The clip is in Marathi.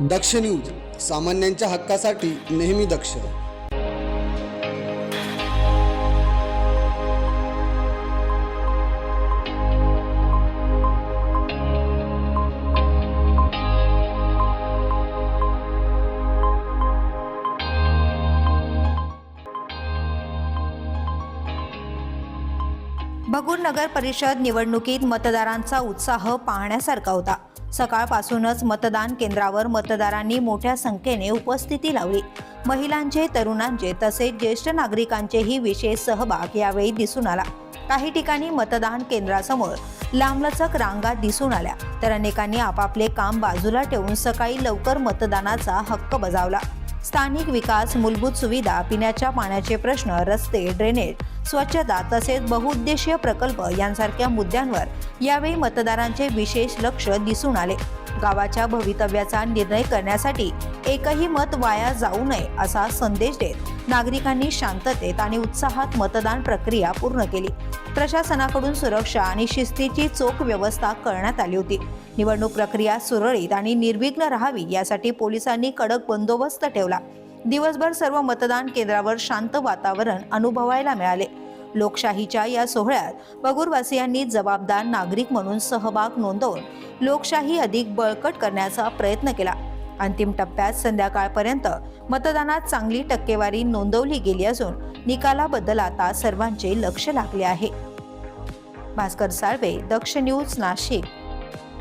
दक्ष न्यूज सामान्यांच्या हक्कासाठी नेहमी दक्ष. भगूर नगर परिषद निवडणुकीत मतदारांचा उत्साह पाहण्यासारखा होता. सकाळपासूनच मतदान केंद्रावर मतदारांनी मोठ्या संख्येने उपस्थिती लावली. महिलांचे तरुणांचे तसेच ज्येष्ठ नागरिकांचेही विशेष सहभाग यावेळी दिसून आला. काही ठिकाणी मतदान केंद्रासमोर लांबलचक रांगा दिसून आल्या तर अनेकांनी आपापले काम बाजूला ठेवून सकाळी लवकर मतदानाचा हक्क बजावला. स्थानिक विकास मूलभूत सुविधा पिण्याच्या पाण्याचे प्रश्न रस्ते ड्रेनेज स्वच्छता तसेच बहुउद्देशीय प्रकल्प यांसारख्या मुद्द्यांवर यावेळी मतदारांचे विशेष लक्ष दिसून आले. गावाच्या भवितव्याचा निर्णय करण्यासाठी एकही मत वाया जाऊ नये असा संदेश देत नागरिकांनी शांततेत आणि उत्साहात मतदान प्रक्रिया पूर्ण केली. प्रशासनाकडून सुरक्षा आणि शिस्तीची चोख व्यवस्था करण्यात आली होती. निवडणूक प्रक्रिया सुरळीत आणि निर्विघ्न राहावी यासाठी पोलिसांनी कडक बंदोबस्त ठेवला. दिवसभर सर्व मतदान केंद्रावर शांत वातावरण अनुभवायला मिळाले. लोकशाहीच्या या सोहळ्यात बगूरवासियांनी जबाबदार नागरिक म्हणून सहभाग नोंदवून लोकशाही अधिक बळकट करण्याचा प्रयत्न केला. अंतिम टप्प्यात संध्याकाळपर्यंत मतदानात चांगली टक्केवारी नोंदवली गेली असून निकालाबद्दल आता सर्वांचे लक्ष लागले आहे. भास्कर साळवे दक्ष न्यूज नाशिक.